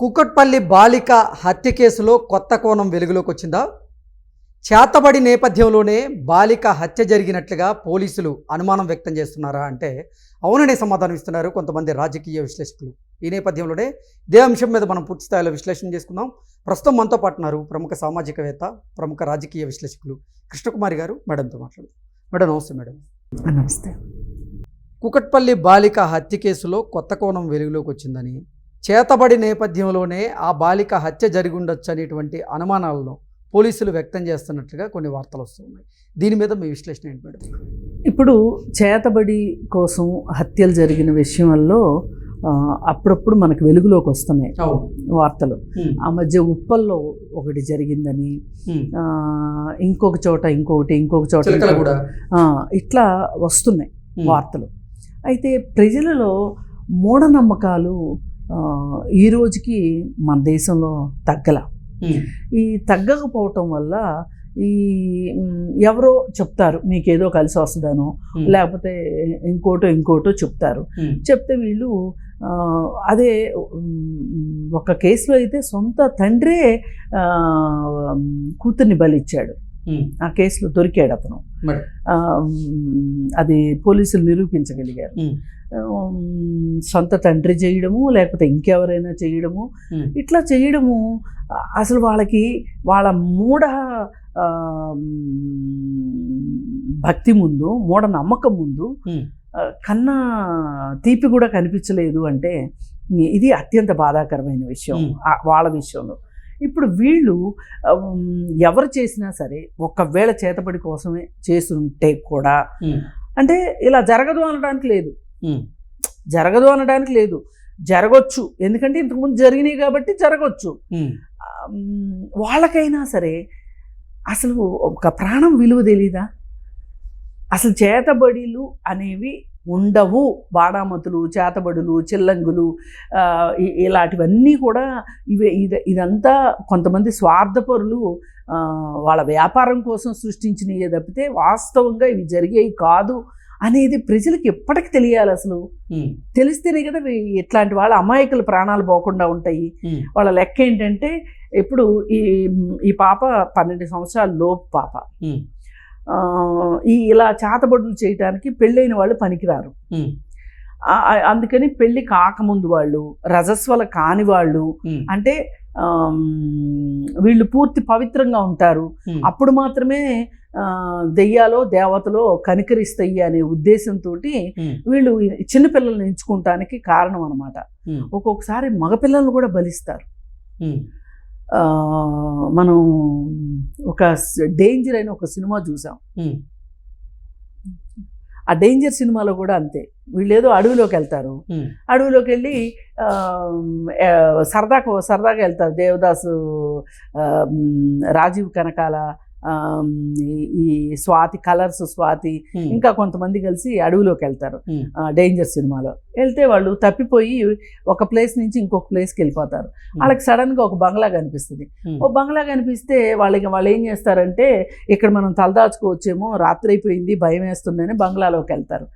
కుకట్పల్లి బాలిక హత్య కేసులో కొత్త కోణం వెలుగులోకి వచ్చిందా? చేతబడి నేపథ్యంలోనే బాలిక హత్య జరిగినట్లుగా పోలీసులు అనుమానం వ్యక్తం చేస్తున్నారా అంటే అవుననే సమాధానం ఇస్తున్నారు కొంతమంది రాజకీయ విశ్లేషకులు. ఈ నేపథ్యంలోనే ఇదే అంశం మీద మనం పూర్తి స్థాయిలో విశ్లేషణ చేసుకుందాం. ప్రస్తుతం మనతో పాటున్నారు ప్రముఖ సామాజికవేత్త ప్రముఖ రాజకీయ విశ్లేషకులు కృష్ణకుమారి గారు మేడంతో మాట్లాడు మేడం నమస్తే మేడం. నమస్తే. కుకట్పల్లి బాలిక హత్య కేసులో కొత్త కోణం వెలుగులోకి వచ్చిందని చేతబడి నేపథ్యంలోనే ఆ బాలిక హత్య జరిగి ఉండొచ్చు అనేటువంటి అనుమానాలను పోలీసులు వ్యక్తం చేస్తున్నట్లుగా కొన్ని వార్తలు వస్తున్నాయి. దీని మీద మీ విశ్లేషణ ఏంటి మేడం? ఇప్పుడు చేతబడి కోసం హత్యలు జరిగిన విషయంలో అప్పుడప్పుడు మనకు వెలుగులోకి వస్తున్నాయి వార్తలు. ఆ మధ్య ఉప్పల్లో ఒకటి జరిగిందని ఇంకొక చోట ఇంకొకటి ఇంకొక చోట కూడా ఇట్లా వస్తున్నాయి వార్తలు. అయితే ప్రజలలో మూఢనమ్మకాలు ఈ రోజుకి మన దేశంలో తగ్గల. ఈ తగ్గకపోవటం వల్ల ఈ ఎవరో చెప్తారు మీకేదో కలిసి వస్తుందనో లేకపోతే ఇంకోటో ఇంకోటో చెప్తారు. చెప్తే వీళ్ళు అదే ఒక కేసులో అయితే సొంత తండ్రే కూతుర్ని బలిచ్చాడు. ఆ కేసులో దొరికాడు అతను. అది పోలీసులు నిరూపించగలిగారు. సొంత తండ్రి చేయడము లేకపోతే ఇంకెవరైనా చేయడము. ఇట్లా చేయడము అసలు వాళ్ళకి వాళ్ళ మూఢ భక్తి ముందు మూఢ నమ్మకం ముందు కన్నా తీపి కూడా కనిపించలేదు అంటే ఇది అత్యంత బాధాకరమైన విషయం వాళ్ళ విషయంలో. ఇప్పుడు వీళ్ళు ఎవరు చేసినా సరే ఒకవేళ చేతబడి కోసమే చేస్తుంటే కూడా. అంటే ఇలా జరగదు అనడానికి లేదు. జరగదు అనడానికి లేదు. జరగొచ్చు. ఎందుకంటే ఇంతకుముందు జరిగినాయి కాబట్టి మ్, వాళ్ళకైనా సరే అసలు ఒక ప్రాణం విలువ తెలీదా? అసలు చేతబడిలు అనేవి ఉండవు బాడామతులు చేతబడులు చిల్లంగులు ఇలాంటివన్నీ కూడా ఇవి ఇది ఇదంతా కొంతమంది స్వార్థపరులు వాళ్ళ వ్యాపారం కోసం సృష్టించినవి తప్పితే వాస్తవంగా ఇవి జరిగేవి కాదు అనేది ప్రజలకు ఎప్పటికి తెలియాలి అసలు. తెలిస్తేనే కదా ఇట్లాంటి వాళ్ళ అమాయకుల ప్రాణాలు పోకుండా ఉంటాయి. వాళ్ళ లెక్క ఏంటంటే ఇప్పుడు ఈ ఈ పాప పన్నెండు సంవత్సరాల లోపు పాప ఈ ఇలా చేతబడులు చేయడానికి పెళ్ళైన వాళ్ళు పనికిరారు అందుకని పెళ్ళి కాకముందు వాళ్ళు రజస్వల కాని వాళ్ళు. అంటే వీళ్ళు పూర్తి పవిత్రంగా ఉంటారు. అప్పుడు మాత్రమే దెయ్యాలో దేవతలో కనికరిస్తాయి అనే ఉద్దేశంతో. వీళ్ళు చిన్నపిల్లల్ని ఎంచుకుంటానికి కారణం అనమాట. ఒక్కొక్కసారి మగపిల్లలను కూడా బలిస్తారు మనం ఒక డేంజర్ అయిన ఒక సినిమా చూసాం. ఆ డేంజర్ సినిమాలో కూడా అంతే వీళ్ళు ఏదో అడవిలోకి వెళ్తారు. అడవిలోకి వెళ్ళి సరదాకు సరదాగా వెళ్తారు దేవదాసు రాజీవ్ కనకాల ఈ- స్వాతి కలర్స్ స్వాతి ఉమ్. ఇంకా కొంతమంది కలిసి అడవిలోకి వెళ్తారు. ఆ, డేంజర్ సినిమాలో వెళ్తే వాళ్ళు తప్పిపోయి ఒక ప్లేస్ నుంచి ఇంకొక ప్లేస్కి వెళ్ళిపోతారు వాళ్ళకి సడన్గా ఒక బంగ్లా కనిపిస్తుంది. ఓ బంగ్లా కనిపిస్తే వాళ్ళకి వాళ్ళు ఏం చేస్తారంటే ఇక్కడ మనం తలదాచుకోవచ్చేమో రాత్రి అయిపోయింది భయం వేస్తుందని బంగ్లాలోకి వెళ్తారు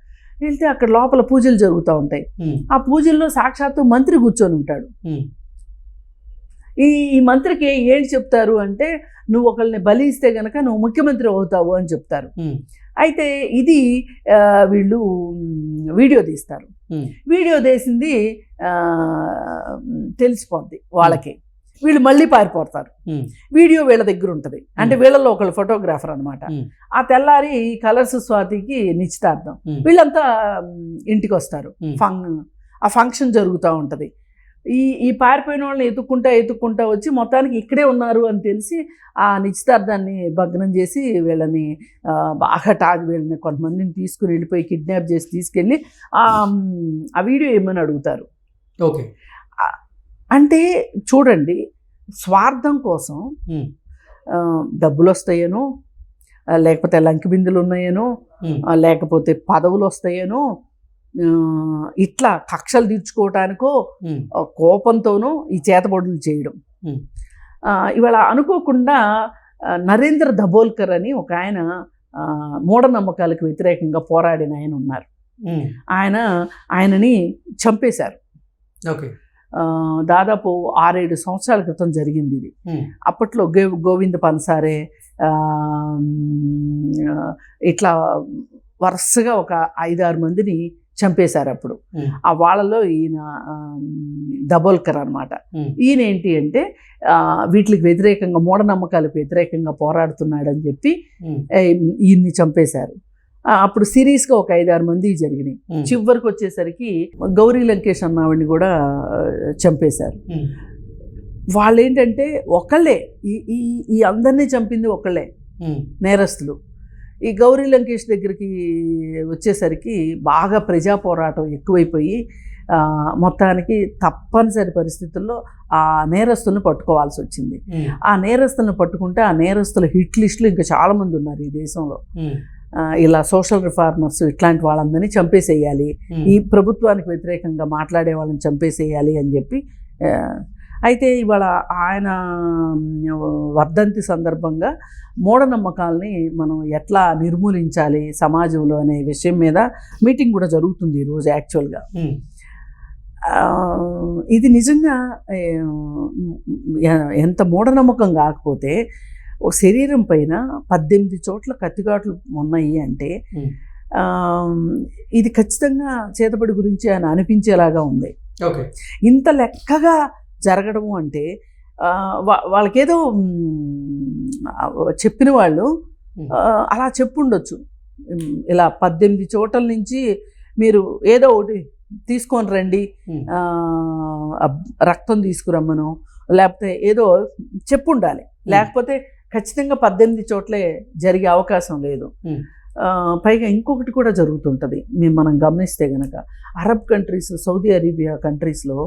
వెళ్తే అక్కడ లోపల పూజలు జరుగుతూ ఉంటాయి. ఆ పూజల్లో సాక్షాత్తు మంత్రి కూర్చొని ఉంటాడు. ఈ ఈ మంత్రికి ఏంటి చెప్తారు అంటే నువ్వు ఒకళ్ళని బలి ఇస్తే గనక నువ్వు ముఖ్యమంత్రి అవుతావు అని చెప్తారు. అయితే ఇది వీళ్ళు వీడియో తీస్తారు. వీడియో తీసింది తెలిసిపోద్ది వాళ్ళకి వీళ్ళు మళ్ళీ పారిపోతారు. వీడియో వీళ్ళ దగ్గర ఉంటుంది అంటే. వీళ్ళలో ఒకళ్ళు ఫోటోగ్రాఫర్ అనమాట. ఆ తెల్లారి కలర్స్ స్వాతికి నిశ్చితార్థం. వీళ్ళంతా ఇంటికి వస్తారు. ఫంక్ ఆ ఫంక్షన్ జరుగుతూ ఉంటుంది ఈ ఈ పారిపోయిన వాళ్ళని ఎత్తుక్కుంటా ఎత్తుక్కుంటా వచ్చి మొత్తానికి ఇక్కడే ఉన్నారు అని తెలిసి ఆ నిశ్చితార్థాన్ని భగ్నం చేసి వీళ్ళని బాగా టాజ్ వీళ్ళని కొంతమందిని తీసుకుని వెళ్ళిపోయి కిడ్నాప్ చేసి తీసుకెళ్ళి ఆ వీడియో ఏమని అడుగుతారు? ఓకే. అంటే చూడండి స్వార్థం కోసం డబ్బులు వస్తాయేనో లేకపోతే లంకి బిందులు ఉన్నాయేనో లేకపోతే పదవులు వస్తాయేనో ఇట్లా కక్షలు తీర్చుకోవటానికో కోపంతోనూ ఈ చేతబడులు చేయడం. ఇవాళ అనుకోకుండా నరేంద్ర దబోల్కర్ అని ఒక ఆయన మూఢనమ్మకాలకు వ్యతిరేకంగా పోరాడిన ఆయన ఉన్నారు. ఆయన ఆయనని చంపేశారు. ఓకే. దాదాపు ఆరేడు సంవత్సరాల క్రితం జరిగింది ఇది. అప్పట్లో గో గోవింద పన్సారే ఇట్లా వరుసగా ఒక ఐదారు మందిని చంపేశారు అప్పుడు. ఆ వాళ్ళలో ఈయన దబోల్కర్ అనమాట ఈయన ఏంటి అంటే వీటికి వ్యతిరేకంగా మూఢనమ్మకాలకు వ్యతిరేకంగా పోరాడుతున్నాడని చెప్పి ఈయన్ని చంపేశారు. అప్పుడు సిరీస్గా ఒక ఐదారు మంది జరిగినాయి. చివరికి వచ్చేసరికి గౌరీ లంకేష్ అన్న ఆవిడని కూడా చంపేశారు. ఉమ్, వాళ్ళు ఏంటంటే ఒకళ్ళే ఈ ఈ అందరినీ చంపింది ఒకళ్ళే నేరస్తులు. ఈ గౌరీ లంకేష్ దగ్గరికి వచ్చేసరికి బాగా ప్రజా పోరాటం ఎక్కువైపోయి మొత్తానికి తప్పనిసరి పరిస్థితుల్లో ఆ నేరస్తులను పట్టుకోవాల్సి వచ్చింది. ఆ నేరస్తులను పట్టుకుంటే ఆ నేరస్తుల హిట్ లిస్టులు ఇంకా చాలామంది ఉన్నారు ఈ దేశంలో. ఇలా సోషల్ రిఫార్మర్స్ ఇట్లాంటి వాళ్ళందరినీ చంపేసేయాలి ఈ ప్రభుత్వానికి వ్యతిరేకంగా మాట్లాడే వాళ్ళని చంపేసేయాలి అని చెప్పి అయితే ఇవాళ ఆయన వర్ధంతి సందర్భంగా మూఢనమ్మకాల్ని మనం ఎట్లా నిర్మూలించాలి సమాజంలో అనే విషయం మీద మీటింగ్ కూడా జరుగుతుంది ఈరోజు యాక్చువల్గా. ఇది నిజంగా ఎంత మూఢనమ్మకం కాకపోతే ఓ శరీరం పైన పద్దెనిమిది చోట్ల కత్తిగాట్లు ఉన్నాయి అంటే ఇది ఖచ్చితంగా చేతబడి గురించి ఆయన అనిపించేలాగా ఉంది. ఓకే. ఇంత లెక్కగా జరగడము అంటే వాళ్ళకేదో చెప్పిన వాళ్ళు అలా చెప్పుండొచ్చు. ఇలా పద్దెనిమిది చోట్ల నుంచి మీరు ఏదో ఒకటి తీసుకొని రండి రక్తం తీసుకురమ్మను లేకపోతే ఏదో చెప్పుండాలి. లేకపోతే ఖచ్చితంగా పద్దెనిమిది చోట్లే జరిగే అవకాశం లేదు. పైగా ఇంకొకటి కూడా జరుగుతుంటుంది. మేము మనం గమనిస్తే గనక అరబ్ కంట్రీస్ సౌదీ అరేబియా కంట్రీస్లో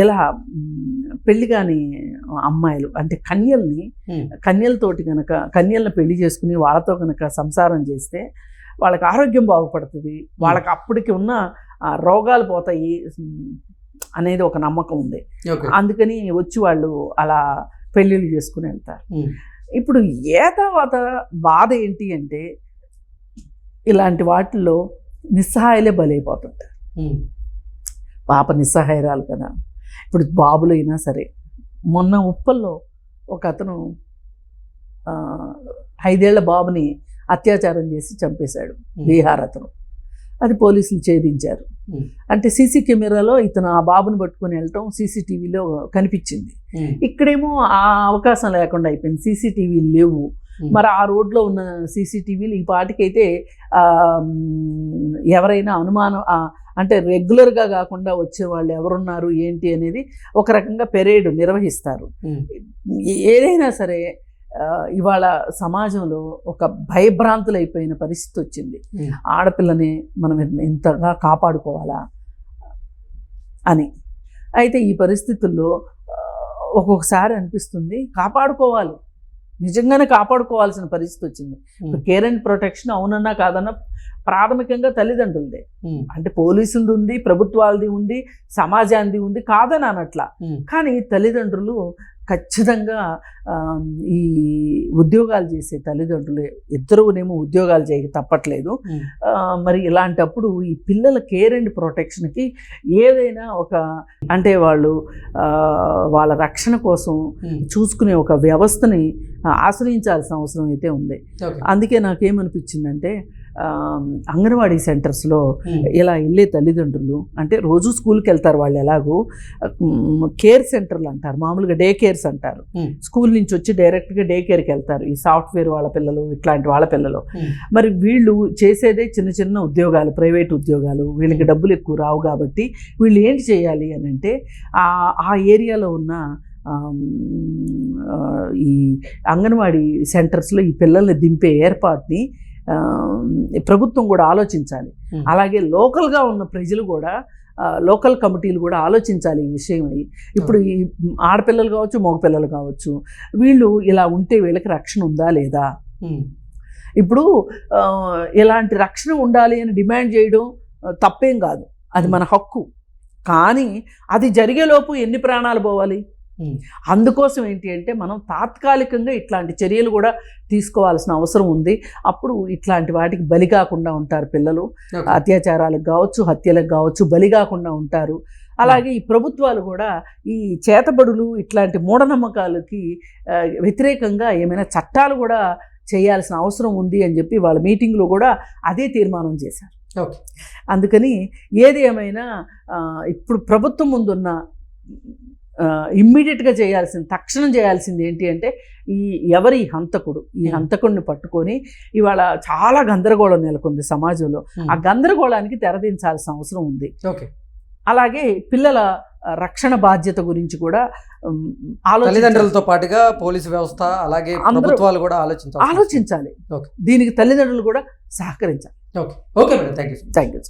ఇలా పెళ్ళి కాని అమ్మాయిలు అంటే కన్యల్ని కన్యలతోటి కనుక కన్యలను పెళ్ళి చేసుకుని వాళ్ళతో కనుక సంసారం చేస్తే వాళ్ళకి ఆరోగ్యం బాగుపడుతుంది. వాళ్ళకి అప్పటికి ఉన్న రోగాలు పోతాయి అనేది ఒక నమ్మకం ఉంది. అందుకని వచ్చి వాళ్ళు అలా పెళ్ళిళ్ళు చేసుకుని వెళ్తారు. ఇప్పుడు ఏ తర్వాత బాధ ఏంటి అంటే ఇలాంటి వాటిల్లో నిస్సహాయలే బలైపోతుంటారు. పాప నిస్సహాయరాలు కదా. ఇప్పుడు బాబులు అయినా సరే మొన్న ఉప్పల్లో ఒక అతను ఐదేళ్ళ బాబుని అత్యాచారం చేసి చంపేశాడు బీహార్ అతను. అది పోలీసులు ఛేదించారు. అంటే సీసీ కెమెరాలో ఇతను ఆ బాబుని పట్టుకొని వెళ్ళటం సీసీటీవీలో కనిపించింది. ఇక్కడేమో ఆ అవకాశం లేకుండా అయిపోయింది. సీసీటీవీలు లేవు. మరి ఆ రోడ్లో ఉన్న సీసీటీవీలు ఈ పాటికైతే ఎవరైనా అనుమానం అంటే రెగ్యులర్గా కాకుండా వచ్చే వాళ్ళు ఎవరున్నారు ఏంటి అనేది ఒక రకంగా పెరేడ్ నిర్వహిస్తారు. ఏదైనా సరే ఇవాళ సమాజంలో ఒక భయభ్రాంతులైపోయిన పరిస్థితి వచ్చింది. ఆడపిల్లని మనం ఇంతగా కాపాడుకోవాలా అని. అయితే ఈ పరిస్థితుల్లో ఒక్కొక్కసారి అనిపిస్తుంది కాపాడుకోవాలి. నిజంగానే కాపాడుకోవాల్సిన పరిస్థితి వచ్చింది. కేర్ అండ్ ప్రొటెక్షన్ అవునన్నా కాదన్నా ప్రాథమికంగా తల్లిదండ్రులదే. అంటే పోలీసులది ఉంది ప్రభుత్వాలది ఉంది సమాజానికి ఉంది కాదని అనట్లా కానీ తల్లిదండ్రులు ఖచ్చితంగా ఈ ఉద్యోగాలు చేసే తల్లిదండ్రులు ఇద్దరునేమో ఉద్యోగాలు చేయక తప్పట్లేదు. మరి ఇలాంటప్పుడు ఈ పిల్లల కేర్ అండ్ ప్రొటెక్షన్కి ఏదైనా ఒక అంటే వాళ్ళు వాళ్ళ రక్షణ కోసం చూసుకునే ఒక వ్యవస్థని ఆశ్రయించాల్సిన అవసరం అయితే ఉంది. అందుకే నాకేమనిపించిందంటే అంగన్వాడీ సెంటర్స్లో ఇలా వెళ్ళే తల్లిదండ్రులు. అంటే రోజు స్కూల్కి వెళ్తారు వాళ్ళు ఎలాగో. కేర్ సెంటర్లు అంటారు. మామూలుగా డే కేర్స్ అంటారు. స్కూల్ నుంచి వచ్చి డైరెక్ట్గా డే కేర్కి వెళ్తారు. ఈ సాఫ్ట్వేర్ వాళ్ళ పిల్లలు ఇట్లాంటి వాళ్ళ పిల్లలు. మరి వీళ్ళు చేసేదే చిన్న చిన్న ఉద్యోగాలు ప్రైవేట్ ఉద్యోగాలు. వీళ్ళకి డబ్బులు ఎక్కువ రావు కాబట్టి వీళ్ళు ఏంటి చేయాలి అని అంటే ఆ ఏరియాలో ఉన్న ఈ అంగన్వాడీ సెంటర్స్లో ఈ పిల్లల్ని దింపే ఏర్పాటుని ప్రభుత్వం కూడా ఆలోచించాలి. అలాగే లోకల్గా ఉన్న ప్రజలు కూడా లోకల్ కమిటీలు కూడా ఆలోచించాలి ఈ విషయం. అయి ఇప్పుడు ఈ ఆడపిల్లలు కావచ్చు మగపిల్లలు కావచ్చు వీళ్ళు ఇలా ఉంటే వీళ్ళకి రక్షణ ఉందా లేదా? ఇప్పుడు ఇలాంటి రక్షణ ఉండాలి అని డిమాండ్ చేయడం తప్పేం కాదు. అది మన హక్కు. కానీ అది జరిగేలోపు ఎన్ని ప్రాణాలు పోవాలి? అందుకోసం ఏంటి అంటే మనం తాత్కాలికంగా ఇట్లాంటి చర్యలు కూడా తీసుకోవాల్సిన అవసరం ఉంది. అప్పుడు ఇట్లాంటి వాటికి బలి కాకుండా ఉంటారు పిల్లలు. అత్యాచారాలకు కావచ్చు హత్యలకు కావచ్చు బలి కాకుండా ఉంటారు. అలాగే ఈ ప్రభుత్వాలు కూడా ఈ చేతబడులు ఇట్లాంటి మూఢనమ్మకాలకి వ్యతిరేకంగా ఏమైనా చట్టాలు కూడా చేయాల్సిన అవసరం ఉంది అని చెప్పి వాళ్ళ మీటింగ్లో కూడా అదే తీర్మానం చేశారు. ఓకే. అందుకని ఏది ఏమైనా ఇప్పుడు ప్రభుత్వం ముందున్న ఇమ్మీడియట్గా చేయాల్సింది తక్షణం చేయాల్సింది ఏంటి అంటే ఈ ఎవరి హంతకుడు ఈ. హంతకుడిని పట్టుకొని ఇవాళ చాలా గందరగోళం నెలకొంది సమాజంలో. ఆ గందరగోళానికి తెరదించాల్సిన అవసరం ఉంది. ఓకే. అలాగే పిల్లల రక్షణ బాధ్యత గురించి కూడా తల్లిదండ్రులతో పాటుగా పోలీసు వ్యవస్థ అలాగే ప్రభుత్వాలు కూడా ఆలోచించాలి ఆలోచించాలి. ఓకే. దీనికి తల్లిదండ్రులు కూడా సహకరించాలి. Okay. Okay madam. Thank you thank you